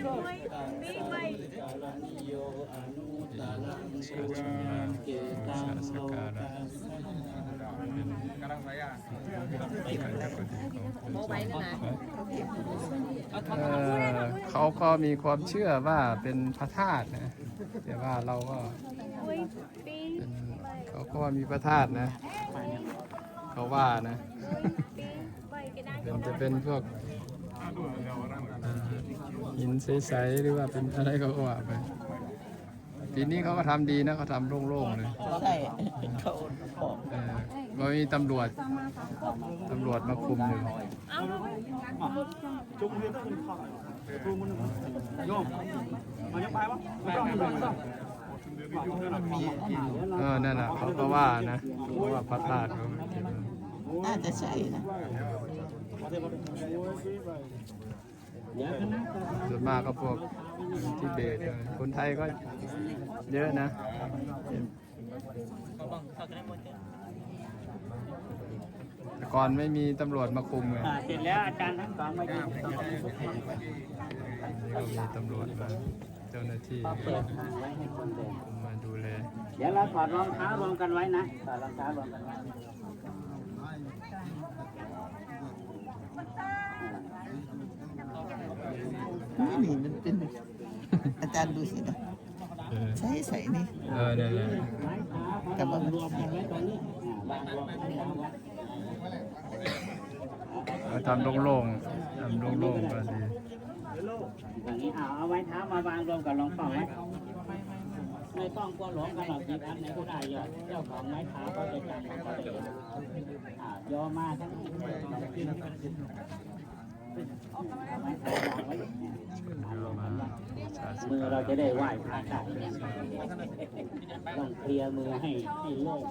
เป็นการปฏิบัติของโมไว้นะเอ่อเขาก็มีความเชื่อว่าเป็นพระธาตุนะ แต่ว่าเราก็โอ้ยปีเป็นเขาก็ว่ามีพระธาตุนะ เขาว่านะปีไปก็ได้เป็นจะเป็นพวกอ่า หินใสๆหรือว่าเป็นอะไรก็ว่าไปปีนี้เขาก็ทำดีนะเขาทำโล่งๆเลยใช่เขาบอกเออก็มีตำรวจตำรวจมาคุมอยู่เอาจุงเรียนต้องเป็นข้าวจุงมันโยมมันยังไปวะไม่ต้องไม่ต้องเออนั่นแหละเขาก็ว่านะเขาว่าพระธาตุเขาเก็บไว้ น่าจะใช่นะส่วนมากก็พวกทิเบตอะไรคนไทยก็เยอะนะแต่ก่อนไม่มีตำรวจมาคุมไงเสร็จแล้วอาจารย์ทั้งสองมายืนนี่ก็มีตำรวจมาเจ้าหน้าที่เปิดทางไว้ให้คนเดินคุมมาดูแลเดี๋ยวเราถอดรองเท้ารวมกันไว้นะถอดรองเท้ารวมกันไว้ นี่นี่มันเป็น อาจารย์ดูสินะเออใช่ใส่นี่เออเนี่ยเนี่ยไม้ขาแต่ว่ามันรวมกันไว้ตรงนี้วางรวมกันไว้เอาทำโล่งๆทำโล่งๆก็ดีอย่างนี้เอาเอาไว้เท้ามาวางรวมกับรองเท้าไว้ไม่ต้องกลัวหลงกันหรอกจีบอันไหนก็ได้ยอดเจ้าของไม้เท้าก็จะจำเขาได้อ่าโยมาทั้งนี้เอาไม้เท้าวางไว้เนี่ย เรามาชาสิ มือเราจะได้ไหว้พระได้ต้องเคลียร์มือให้ให้โล่ง